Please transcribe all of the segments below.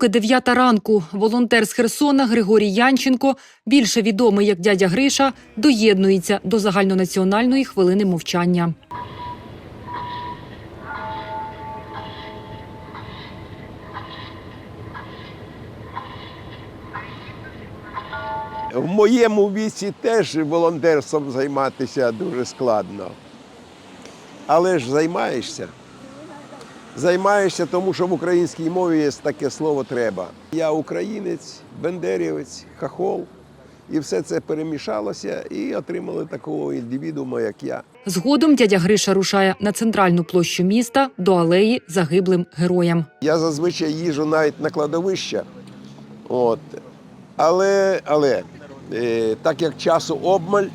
Прилуки 9 ранку. Волонтер з Херсона Григорій Янченко, більше відомий як дядя Гриша, доєднується до загальнонаціональної хвилини мовчання. В моєму віці теж волонтерством займатися дуже складно. Але ж займаєшся. Займаєшся, тому що в українській мові є таке слово треба. Я українець, бендерівець, хахол. І все це перемішалося і отримали такого індивідуума, як я. Згодом дядя Гриша рушає на центральну площу міста до алеї загиблим героям. Я зазвичай їжу навіть на кладовище. От. Але, але е, так як часу обмаль,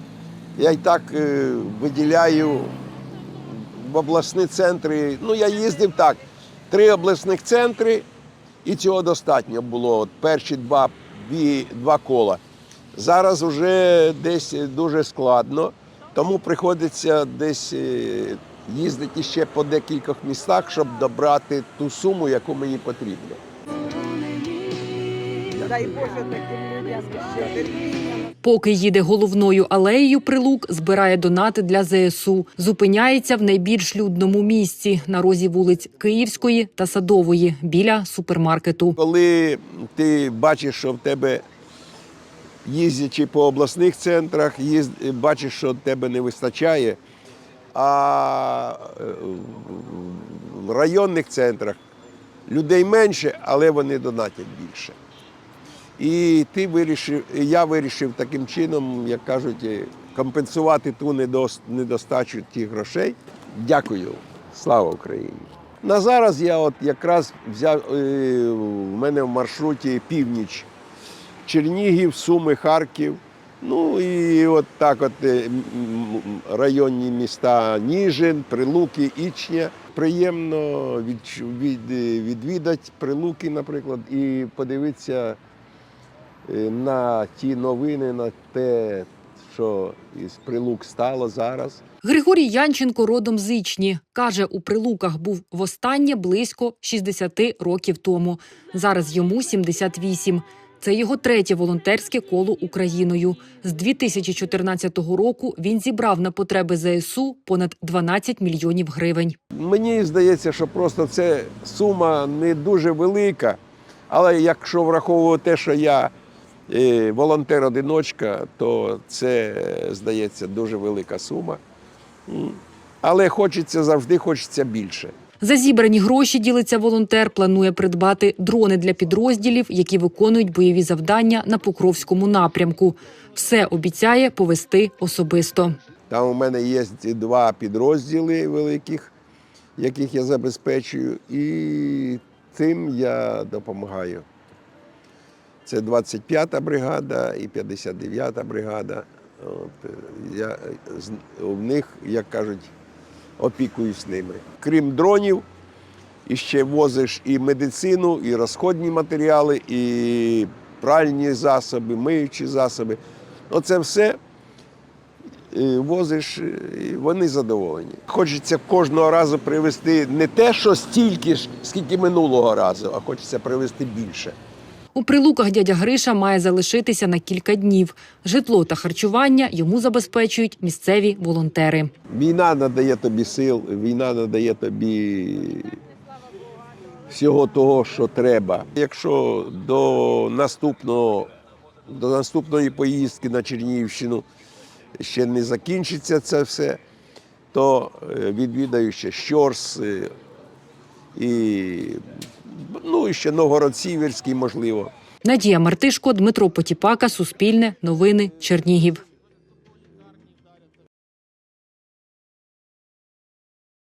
я й так е, виділяю в обласні центри. Ну, я їздив так, три обласних центри, і цього достатньо було. От перші два, дві, два кола. Зараз вже десь дуже складно, тому приходиться десь е, їздити ще по декількох містах, щоб добрати ту суму, яку мені потрібно. Дай Боже таким людям ще терпіння. Поки їде головною алеєю Прилук, збирає донати для ЗСУ. Зупиняється в найбільш людному місці на розі вулиць Київської та Садової біля супермаркету. Коли ти бачиш, що в тебе їздячи по обласних центрах, їзд, бачиш, що в тебе не вистачає, а е, в районних центрах людей менше, але вони донатять більше. І ти вирішив, я вирішив таким чином, як кажуть, е, компенсувати ту недостачу тих грошей. Дякую. Слава Україні! На зараз я от якраз взяв е, в мене в маршруті північ. Чернігів, Суми, Харків. Ну і от так от е, районні міста Ніжин, Прилуки, Ічня. Приємно від, е, відвідати Прилуки, наприклад, і подивитися на ті новини, на те, що із Прилук стало зараз. Григорій Янченко родом з Ічні. Каже, у Прилуках був востаннє близько 60 років тому. Зараз йому 78. Це його третє волонтерське коло Україною. З 2014 року він зібрав на потреби ЗСУ понад 12 мільйонів гривень. Мені здається, що просто це сума не дуже велика, але якщо враховувати те, що я волонтер-одиночка, то це, здається, дуже велика сума. Але хочеться завжди хочеться більше. За зібрані гроші ділиться волонтер. Планує придбати дрони для підрозділів, які виконують бойові завдання на Покровському напрямку. Все обіцяє повести особисто. Там у мене є два підрозділи великих, яких я забезпечую, і тим я допомагаю. Це 25-та бригада і 59-та бригада. От, я в них, як кажуть, опікуюсь ними. Крім дронів, і ще возиш і медицину, і розходні матеріали, і пральні засоби, миючі засоби. Оце все е, возиш, е, і вони задоволені. Хочеться кожного разу привезти не те, що стільки ж, скільки минулого разу, а хочеться привезти більше. У прилуках дядя Гриша має залишитися на кілька днів. Житло та харчування йому забезпечують місцеві волонтери. Війна надає тобі сил, війна надає тобі всього того, що треба. Якщо до наступного, до наступної поїздки на Чернігівщину ще не закінчиться це все, то е, відвідаю ще Щорс е, і, ну, і ще Новгород-Сіверський, можливо. Надія Мартишко, Дмитро Потіпака, Суспільне, Новини, Чернігів.